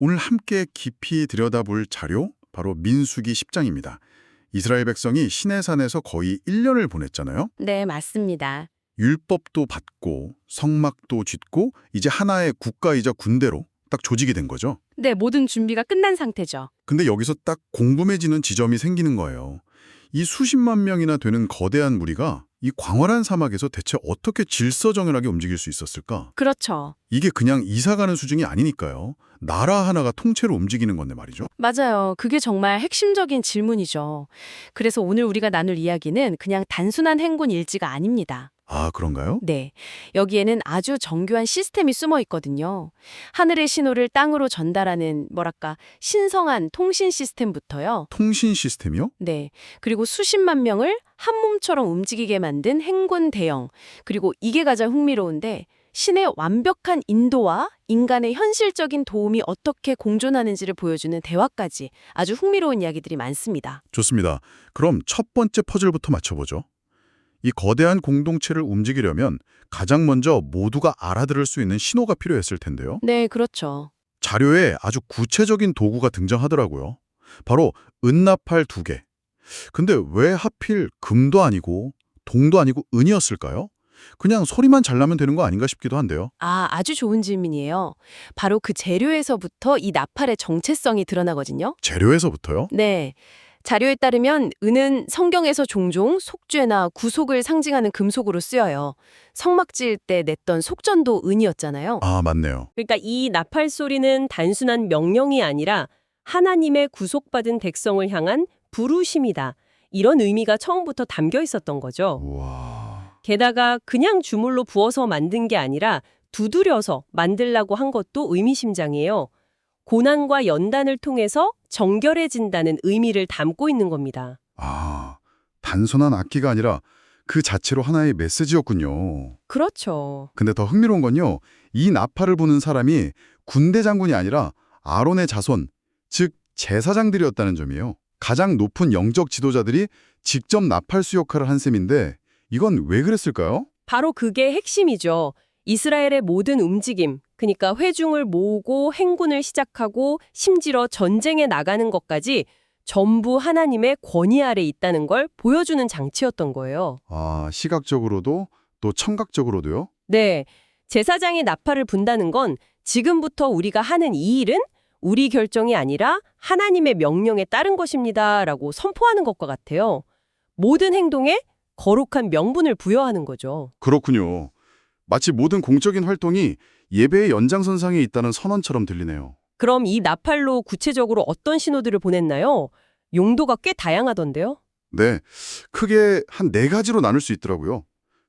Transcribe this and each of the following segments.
오늘 함께 깊이 들여다볼 자료 바로 민수기 10장입니다. 이스라엘 백성이 시내산에서 거의 1년을 보냈잖아요. 네, 맞습니다. 율법도 받고 성막도 짓고 이제 하나의 국가이자 군대로 딱 조직이 된 거죠. 네, 모든 준비가 끝난 상태죠. 근데 여기서 딱 공분해지는 지점이 생기는 거예요. 이 수십만 명이나 되는 거대한 무리가 이 광활한 사막에서 대체 어떻게 질서정연하게 움직일 수 있었을까? 그렇죠. 이게 그냥 이사 가는 수준이 아니니까요. 나라 하나가 통째로 움직이는 건데 말이죠. 맞아요. 그게 정말 핵심적인 질문이죠. 그래서 오늘 우리가 나눌 이야기는 그냥 단순한 행군 일지가 아닙니다. 아, 그런가요? 네. 여기에는 아주 정교한 시스템이 숨어 있거든요. 하늘의 신호를 땅으로 전달하는 뭐랄까 신성한 통신 시스템부터요. 통신 시스템이요? 네. 그리고 수십만 명을 한 몸처럼 움직이게 만든 행군 대형. 그리고 이게 가장 흥미로운데 신의 완벽한 인도와 인간의 현실적인 도움이 어떻게 공존하는지를 보여주는 대화까지 아주 흥미로운 이야기들이 많습니다. 좋습니다. 그럼 첫 번째 퍼즐부터 맞춰보죠. 이 거대한 공동체를 움직이려면 가장 먼저 모두가 알아들을 수 있는 신호가 필요했을 텐데요. 네, 그렇죠. 자료에 아주 구체적인 도구가 등장하더라고요. 바로 은나팔 두 개. 근데 왜 하필 금도 아니고 동도 아니고 은이었을까요? 그냥 소리만 잘 나면 되는 거 아닌가 싶기도 한데요. 아, 아주 좋은 질문이에요. 바로 그 재료에서부터 이 나팔의 정체성이 드러나거든요. 재료에서부터요? 네. 자료에 따르면 은은 성경에서 종종 속죄나 구속을 상징하는 금속으로 쓰여요. 성막 지을 때 냈던 속전도 은이었잖아요. 아, 맞네요. 그러니까 이 나팔 소리는 단순한 명령이 아니라 하나님의 구속받은 백성을 향한 부르심이다. 이런 의미가 처음부터 담겨 있었던 거죠. 우와. 게다가 그냥 주물로 부어서 만든 게 아니라 두드려서 만들라고 한 것도 의미심장이에요. 고난과 연단을 통해서 정결해진다는 의미를 담고 있는 겁니다. 아, 단순한 악기가 아니라 그 자체로 하나의 메시지였군요. 그렇죠. 근데 더 흥미로운 건요. 이 나팔을 부는 사람이 군대 장군이 아니라 아론의 자손, 즉 제사장들이었다는 점이에요. 가장 높은 영적 지도자들이 직접 나팔수 역할을 한 셈인데 이건 왜 그랬을까요? 바로 그게 핵심이죠. 이스라엘의 모든 움직임, 그러니까 회중을 모으고 행군을 시작하고 심지어 전쟁에 나가는 것까지 전부 하나님의 권위 아래 있다는 걸 보여주는 장치였던 거예요. 아, 시각적으로도 또 청각적으로도요? 네, 제사장이 나팔을 분다는 건 지금부터 우리가 하는 이 일은 우리 결정이 아니라 하나님의 명령에 따른 것입니다 라고 선포하는 것과 같아요. 모든 행동에 거룩한 명분을 부여하는 거죠. 그렇군요. 마치 모든 공적인 활동이 예배의 연장선상에 있다는 선언처럼 들리네요. 그럼 이 나팔로 구체적으로 어떤 신호들을 보냈나요? 용도가 꽤 다양하던데요. 네, 크게 한 네 가지로 나눌 수 있더라고요.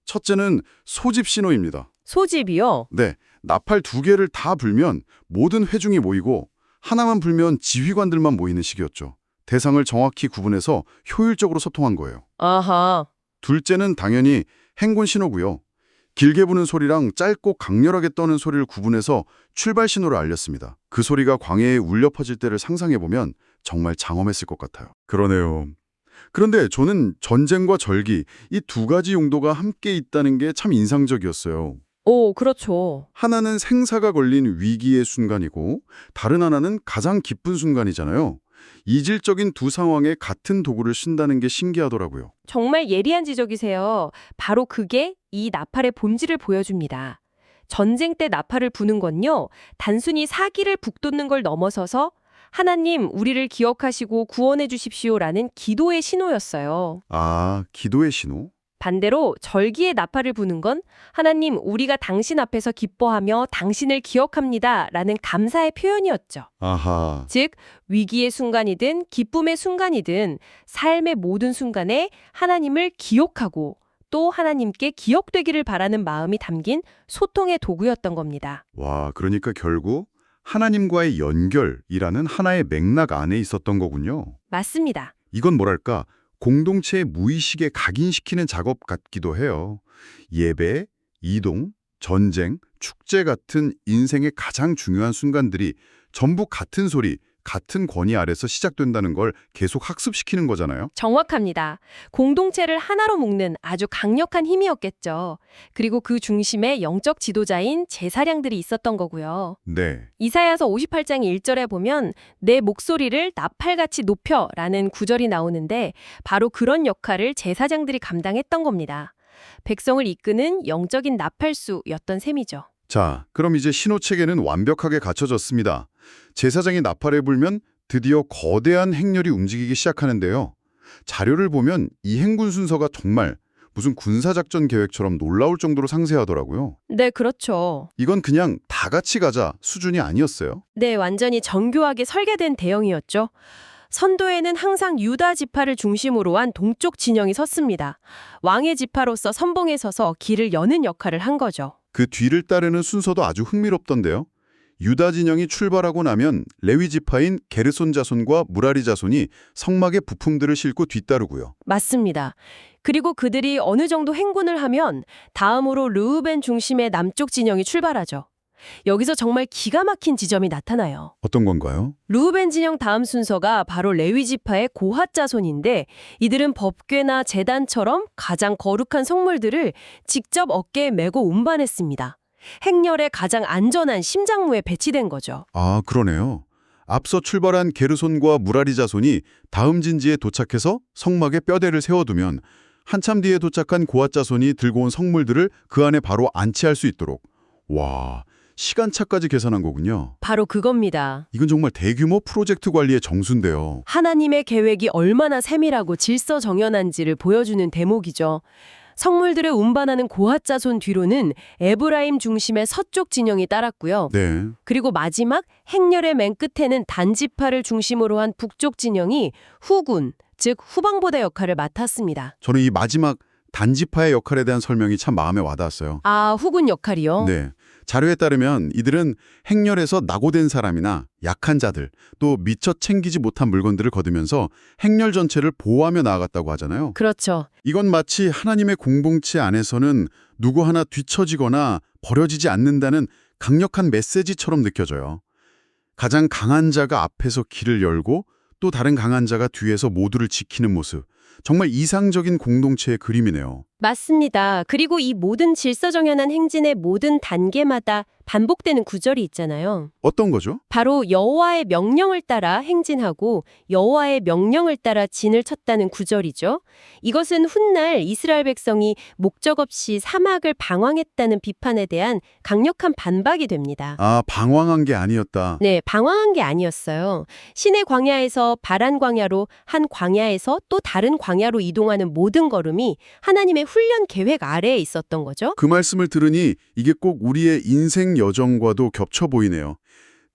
첫째는 소집 신호입니다. 소집이요. 네, 나팔 두 개를 다 불면 모든 회중이 모이고 하나만 불면 지휘관들만 모이는 식이었죠. 대상을 정확히 구분해서 효율적으로 소통한 거예요. 아하. 둘째는 당연히 행군 신호고요. 길게 부는 소리랑 짧고 강렬하게 떠는 소리를 구분해서 출발 신호를 알렸습니다. 그 소리가 광야에 울려 퍼질 때를 상상해보면 정말 장엄했을 것 같아요. 그러네요. 그런데 저는 전쟁과 절기 이 두 가지 용도가 함께 있다는 게 참 인상적이었어요. 오, 그렇죠. 하나는 생사가 걸린 위기의 순간이고 다른 하나는 가장 기쁜 순간이잖아요. 이질적인 두 상황에 같은 도구를 쓴다는 게 신기하더라고요. 정말 예리한 지적이세요. 바로 그게 이 나팔의 본질을 보여줍니다. 전쟁 때 나팔을 부는 건요, 단순히 사기를 북돋는 걸 넘어서서 하나님, 우리를 기억하시고 구원해 주십시오라는 기도의 신호였어요. 아, 기도의 신호? 반대로 절기의 나팔을 부는 건 하나님, 우리가 당신 앞에서 기뻐하며 당신을 기억합니다. 라는 감사의 표현이었죠. 아하. 즉, 위기의 순간이든 기쁨의 순간이든 삶의 모든 순간에 하나님을 기억하고 또 하나님께 기억되기를 바라는 마음이 담긴 소통의 도구였던 겁니다. 와, 그러니까 결국 하나님과의 연결이라는 하나의 맥락 안에 있었던 거군요. 맞습니다. 이건 뭐랄까 공동체의 무의식에 각인시키는 작업 같기도 해요. 예배, 이동, 전쟁, 축제 같은 인생의 가장 중요한 순간들이 전부 같은 소리, 같은 권위 아래서 시작된다는 걸 계속 학습시키는 거잖아요. 정확합니다. 공동체를 하나로 묶는 아주 강력한 힘이었겠죠. 그리고 그 중심에 영적 지도자인 제사량들이 있었던 거고요. 네. 이사야서 58장 1절에 보면 내 목소리를 나팔같이 높여라는 구절이 나오는데 바로 그런 역할을 제사장들이 감당했던 겁니다. 백성을 이끄는 영적인 나팔수였던 셈이죠. 자, 그럼 이제 신호체계는 완벽하게 갖춰졌습니다. 제사장이 나팔에 불면 드디어 거대한 행렬이 움직이기 시작하는데요. 자료를 보면 이 행군 순서가 정말 무슨 군사작전 계획처럼 놀라울 정도로 상세하더라고요. 네, 그렇죠. 이건 그냥 다 같이 가자 수준이 아니었어요. 네, 완전히 정교하게 설계된 대형이었죠. 선도에는 항상 유다 지파를 중심으로 한 동쪽 진영이 섰습니다. 왕의 지파로서 선봉에 서서 길을 여는 역할을 한 거죠. 그 뒤를 따르는 순서도 아주 흥미롭던데요. 유다 진영이 출발하고 나면 레위 지파인 게르손 자손과 무라리 자손이 성막의 부품들을 싣고 뒤따르고요. 맞습니다. 그리고 그들이 어느 정도 행군을 하면 다음으로 르우벤 중심의 남쪽 진영이 출발하죠. 여기서 정말 기가 막힌 지점이 나타나요. 어떤 건가요? 르우벤 진영 다음 순서가 바로 레위 지파의 고핫 자손인데 이들은 법궤나 제단처럼 가장 거룩한 성물들을 직접 어깨에 메고 운반했습니다. 행렬에 가장 안전한 심장무에 배치된 거죠. 아, 그러네요. 앞서 출발한 게르손과 무라리 자손이 다음 진지에 도착해서 성막에 뼈대를 세워두면 한참 뒤에 도착한 고앗 자손이 들고 온 성물들을 그 안에 바로 안치할 수 있도록. 와, 시간차까지 계산한 거군요. 바로 그겁니다. 이건 정말 대규모 프로젝트 관리의 정수인데요. 하나님의 계획이 얼마나 세밀하고 질서 정연한지를 보여주는 대목이죠. 성물들을 운반하는 고핫 자손 뒤로는 에브라임 중심의 서쪽 진영이 따랐고요. 네. 그리고 마지막 행렬의 맨 끝에는 단지파를 중심으로 한 북쪽 진영이 후군, 즉 후방보대 역할을 맡았습니다. 저는 이 마지막 단지파의 역할에 대한 설명이 참 마음에 와닿았어요. 아, 후군 역할이요? 네. 자료에 따르면 이들은 행렬에서 낙오된 사람이나 약한 자들, 또 미처 챙기지 못한 물건들을 거두면서 행렬 전체를 보호하며 나아갔다고 하잖아요. 그렇죠. 이건 마치 하나님의 공동체 안에서는 누구 하나 뒤처지거나 버려지지 않는다는 강력한 메시지처럼 느껴져요. 가장 강한 자가 앞에서 길을 열고 또 다른 강한 자가 뒤에서 모두를 지키는 모습. 정말 이상적인 공동체의 그림이네요. 맞습니다. 그리고 이 모든 질서정연한 행진의 모든 단계마다 반복되는 구절이 있잖아요. 어떤 거죠? 바로 여호와의 명령을 따라 행진하고 여호와의 명령을 따라 진을 쳤다는 구절이죠. 이것은 훗날 이스라엘 백성이 목적 없이 사막을 방황했다는 비판에 대한 강력한 반박이 됩니다. 아, 방황한 게 아니었다. 네, 방황한 게 아니었어요. 신의 광야에서 바란 광야로 한 광야에서 또 다른 광야로 이동하는 모든 걸음이 하나님의 훈련 계획 아래에 있었던 거죠. 그 말씀을 들으니 이게 꼭 우리의 인생 여정과도 겹쳐 보이네요.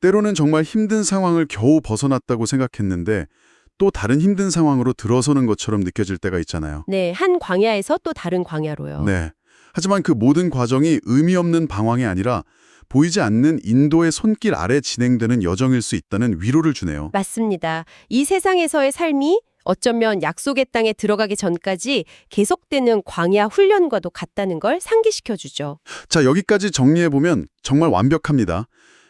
때로는 정말 힘든 상황을 겨우 벗어났다고 생각했는데 또 다른 힘든 상황으로 들어서는 것처럼 느껴질 때가 있잖아요. 네, 한 광야에서 또 다른 광야로요. 네. 하지만 그 모든 과정이 의미 없는 방황이 아니라 보이지 않는 인도의 손길 아래 진행되는 여정일 수 있다는 위로를 주네요. 맞습니다. 이 세상에서의 삶이 어쩌면 약속의 땅에 들어가기 전까지 계속되는 광야 훈련과도 같다는 걸 상기시켜 주죠. 자, 여기까지 정리해 보면 정말 완벽합니다.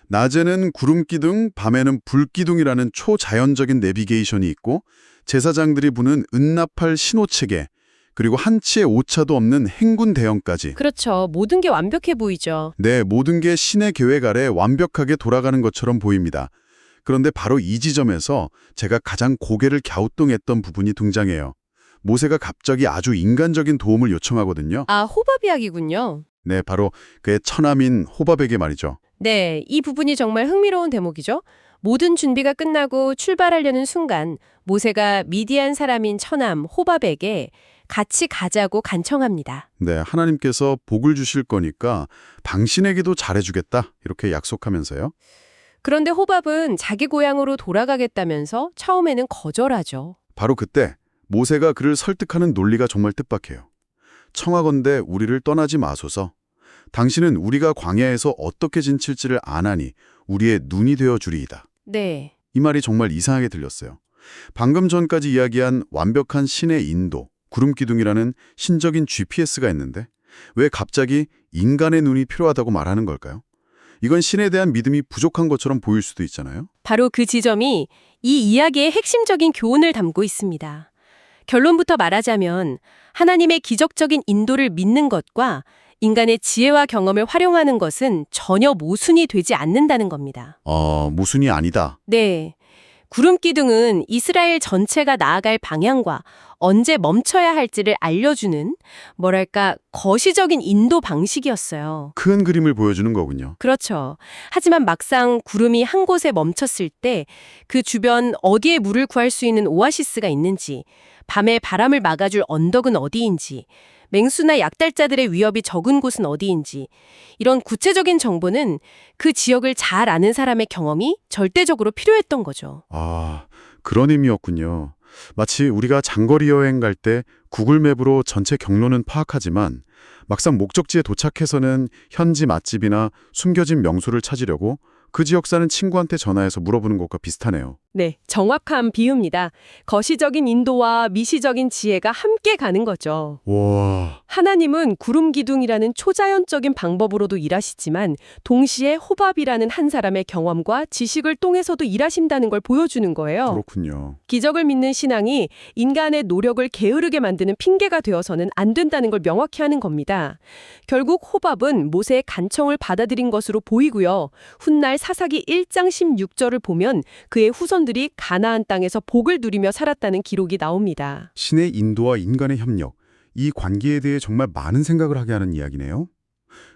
낮에는 구름 기둥, 밤에는 불 기둥이라는 초자연적인 내비게이션이 있고 제사장들이 부는 은나팔 신호 체계, 그리고 한 치의 오차도 없는 행군 대형까지 그렇죠. 모든 게 완벽해 보이죠. 네, 모든 게 신의 계획 아래 완벽하게 돌아가는 것처럼 보입니다. 그런데 바로 이 지점에서 제가 가장 고개를 갸우뚱했던 부분이 등장해요. 모세가 갑자기 아주 인간적인 도움을 요청하거든요. 아, 호밥 이야기군요. 네, 바로 그의 처남인 호밥에게 말이죠. 네, 이 부분이 정말 흥미로운 대목이죠. 모든 준비가 끝나고 출발하려는 순간 모세가 미디안 사람인 처남 호밥에게 같이 가자고 간청합니다. 네, 하나님께서 복을 주실 거니까 당신에게도 잘해주겠다 이렇게 약속하면서요. 그런데 호밥은 자기 고향으로 돌아가겠다면서 처음에는 거절하죠. 바로 그때 모세가 그를 설득하는 논리가 정말 뜻밖해요. 청하건대 우리를 떠나지 마소서. 당신은 우리가 광야에서 어떻게 진칠지를 아나니 우리의 눈이 되어 주리이다. 네. 이 말이 정말 이상하게 들렸어요. 방금 전까지 이야기한 완벽한 신의 인도, 구름기둥이라는 신적인 GPS가 있는데 왜 갑자기 인간의 눈이 필요하다고 말하는 걸까요? 이건 신에 대한 믿음이 부족한 것처럼 보일 수도 있잖아요. 바로 그 지점이 이 이야기의 핵심적인 교훈을 담고 있습니다. 결론부터 말하자면 하나님의 기적적인 인도를 믿는 것과 인간의 지혜와 경험을 활용하는 것은 전혀 모순이 되지 않는다는 겁니다. 어, 모순이 아니다. 네. 구름 기둥은 이스라엘 전체가 나아갈 방향과 언제 멈춰야 할지를 알려주는 뭐랄까 거시적인 인도 방식이었어요. 큰 그림을 보여주는 거군요. 그렇죠. 하지만 막상 구름이 한 곳에 멈췄을 때 그 주변 어디에 물을 구할 수 있는 오아시스가 있는지, 밤에 바람을 막아줄 언덕은 어디인지, 맹수나 약달자들의 위협이 적은 곳은 어디인지, 이런 구체적인 정보는 그 지역을 잘 아는 사람의 경험이 절대적으로 필요했던 거죠. 아, 그런 의미였군요. 마치 우리가 장거리 여행 갈 때 구글 맵으로 전체 경로는 파악하지만 막상 목적지에 도착해서는 현지 맛집이나 숨겨진 명소를 찾으려고 그 지역 사는 친구한테 전화해서 물어보는 것과 비슷하네요. 네, 정확한 비유입니다. 거시적인 인도와 미시적인 지혜가 함께 가는 거죠. 와, 하나님은 구름 기둥이라는 초자연적인 방법으로도 일하시지만 동시에 호밥이라는 한 사람의 경험과 지식을 통해서도 일하신다는 걸 보여주는 거예요. 그렇군요. 기적을 믿는 신앙이 인간의 노력을 게으르게 만드는 핑계가 되어서는 안 된다는 걸 명확히 하는 겁니다. 결국 호밥은 모세의 간청을 받아들인 것으로 보이고요. 훗날 사사기 1장 16절을 보면 그의 후손들이 가나안 땅에서 복을 누리며 살았다는 기록이 나옵니다. 신의 인도와 인간의 협력, 이 관계에 대해 정말 많은 생각을 하게 하는 이야기네요.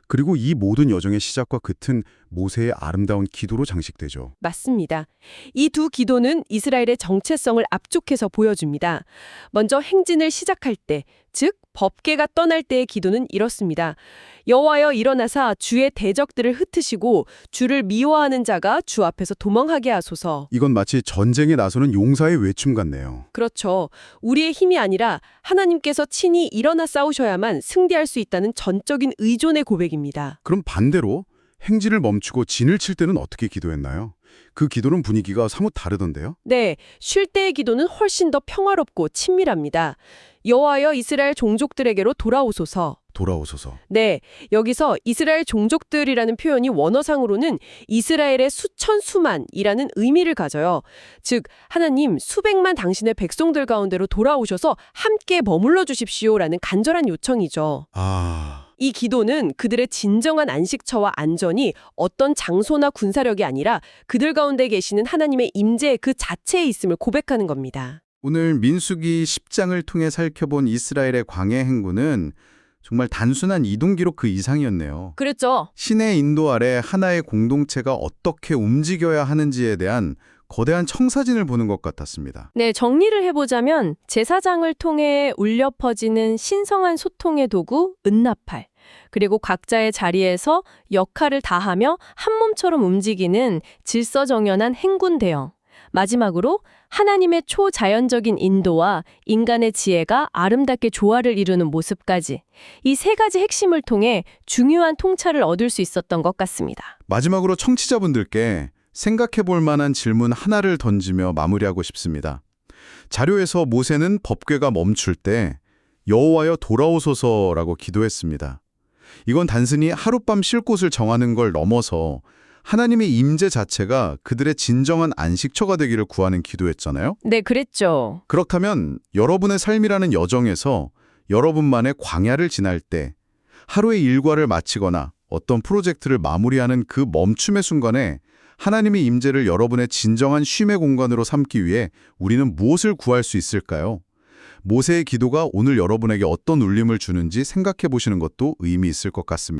그리고 이 모든 여정의 시작과 끝은 모세의 아름다운 기도로 장식되죠. 맞습니다. 이 두 기도는 이스라엘의 정체성을 압축해서 보여줍니다. 먼저 행진을 시작할 때, 즉 법계가 떠날 때의 기도는 이렇습니다. 여호와여 일어나사 주의 대적들을 흩으시고 주를 미워하는 자가 주 앞에서 도망하게 하소서. 이건 마치 전쟁에 나서는 용사의 외춤 같네요. 그렇죠. 우리의 힘이 아니라 하나님께서 친히 일어나 싸우셔야만 승리할 수 있다는 전적인 의존의 고백입니다. 그럼 반대로 행진을 멈추고 진을 칠 때는 어떻게 기도했나요? 그 기도는 분위기가 사뭇 다르던데요? 네, 쉴 때의 기도는 훨씬 더 평화롭고 친밀합니다. 여호와여 이스라엘 종족들에게로 돌아오소서. 돌아오소서. 네, 여기서 이스라엘 종족들이라는 표현이 원어상으로는 이스라엘의 수천 수만이라는 의미를 가져요. 즉, 하나님 수백만 당신의 백성들 가운데로 돌아오셔서 함께 머물러 주십시오라는 간절한 요청이죠. 아, 이 기도는 그들의 진정한 안식처와 안전이 어떤 장소나 군사력이 아니라 그들 가운데 계시는 하나님의 임재 그 자체에 있음을 고백하는 겁니다. 오늘 민수기 10장을 통해 살펴본 이스라엘의 광해 행군은 정말 단순한 이동 기록 그 이상이었네요. 그랬죠. 신의 인도 아래 하나의 공동체가 어떻게 움직여야 하는지에 대한 거대한 청사진을 보는 것 같았습니다. 네, 정리를 해보자면 제사장을 통해 울려 퍼지는 신성한 소통의 도구 은나팔 그리고 각자의 자리에서 역할을 다하며 한 몸처럼 움직이는 질서정연한 행군 대형 마지막으로 하나님의 초자연적인 인도와 인간의 지혜가 아름답게 조화를 이루는 모습까지 이 세 가지 핵심을 통해 중요한 통찰을 얻을 수 있었던 것 같습니다. 마지막으로 청취자분들께 생각해 볼 만한 질문 하나를 던지며 마무리하고 싶습니다. 자료에서 모세는 법궤가 멈출 때 여호와여 돌아오소서라고 기도했습니다. 이건 단순히 하룻밤 쉴 곳을 정하는 걸 넘어서 하나님의 임재 자체가 그들의 진정한 안식처가 되기를 구하는 기도였잖아요. 네, 그랬죠. 그렇다면 여러분의 삶이라는 여정에서 여러분만의 광야를 지날 때 하루의 일과를 마치거나 어떤 프로젝트를 마무리하는 그 멈춤의 순간에 하나님의 임재를 여러분의 진정한 쉼의 공간으로 삼기 위해 우리는 무엇을 구할 수 있을까요? 모세의 기도가 오늘 여러분에게 어떤 울림을 주는지 생각해 보시는 것도 의미 있을 것 같습니다.